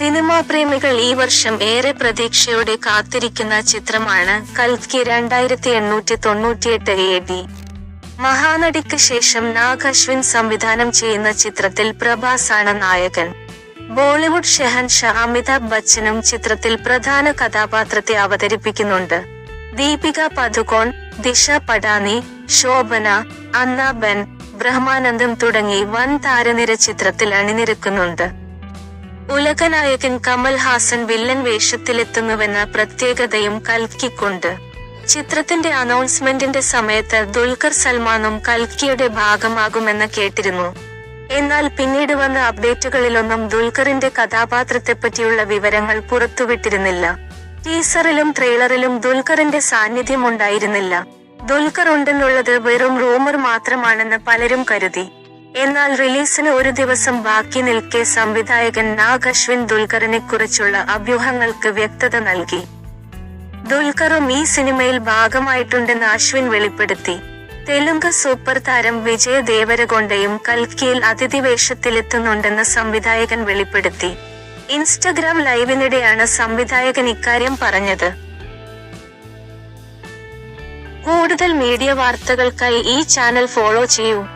Cinema പ്രേമികൾ ഈ വർഷം ഏറെ പ്രതീക്ഷയോടെ കാത്തിരിക്കുന്ന ചിത്രമാണ് കൽക്കി രണ്ടായിരത്തി എണ്ണൂറ്റി തൊണ്ണൂറ്റിയെട്ട് എ ഡി. മഹാനടിക്ക് ശേഷം നാഗ് അശ്വിൻ സംവിധാനം ചെയ്യുന്ന ചിത്രത്തിൽ പ്രഭാസാണ് നായകൻ. ബോളിവുഡ് ഷെഹൻഷാ അമിതാഭ് ബച്ചനും ചിത്രത്തിൽ പ്രധാന കഥാപാത്രത്തെ അവതരിപ്പിക്കുന്നുണ്ട്. ദീപിക പദുകോൺ ദിശ പടാനി ശോഭന അന്നാബൻ ബ്രഹ്മാനന്ദം തുടങ്ങി വൻ താരനിര ചിത്രത്തിൽ അണിനിരക്കുന്നുണ്ട്. ഉലകനായകൻ കമൽ ഹാസൻ വില്ലൻ വേഷത്തിലെത്തുന്നുവെന്ന പ്രത്യേകതയും കൽക്കിക്കുണ്ട്. ചിത്രത്തിന്റെ അനൗൺസ്മെന്റിന്റെ സമയത്ത് ദുൽഖർ സൽമാനും കൽക്കിയുടെ ഭാഗമാകുമെന്ന് കേട്ടിരുന്നു. എന്നാൽ പിന്നീട് വന്ന അപ്ഡേറ്റുകളിലൊന്നും ദുൽഖറിന്റെ കഥാപാത്രത്തെപ്പറ്റിയുള്ള വിവരങ്ങൾ പുറത്തുവിട്ടിരുന്നില്ല. ടീസറിലും ട്രെയിലറിലും ദുൽഖറിന്റെ സാന്നിധ്യം ഉണ്ടായിരുന്നില്ല. ദുൽഖർ ഉണ്ടെന്നുള്ളത് വെറും റൂമർ മാത്രമാണെന്ന് പലരും കരുതി. എന്നാൽ റിലീസിന് ഒരു ദിവസം ബാക്കി നിൽക്കെ സംവിധായകൻ നാഗ് അശ്വിൻ ദുൽഖറിനെ കുറിച്ചുള്ള അഭ്യൂഹങ്ങൾക്ക് വ്യക്തത നൽകി. ദുൽഖറും ഈ സിനിമയിൽ ഭാഗമായിട്ടുണ്ടെന്ന് അശ്വിൻ വെളിപ്പെടുത്തി. തെലുങ്ക് സൂപ്പർ താരം വിജയ് ദേവരകൊണ്ടയും കൽക്കിയിൽ അതിഥി വേഷത്തിലെത്തുന്നുണ്ടെന്ന് സംവിധായകൻ വെളിപ്പെടുത്തി. ഇൻസ്റ്റഗ്രാം ലൈവിനിടെയാണ് സംവിധായകൻ ഇക്കാര്യം പറഞ്ഞത്. കൂടുതൽ മീഡിയ വാർത്തകൾക്കായി ഈ ചാനൽ ഫോളോ ചെയ്യൂ.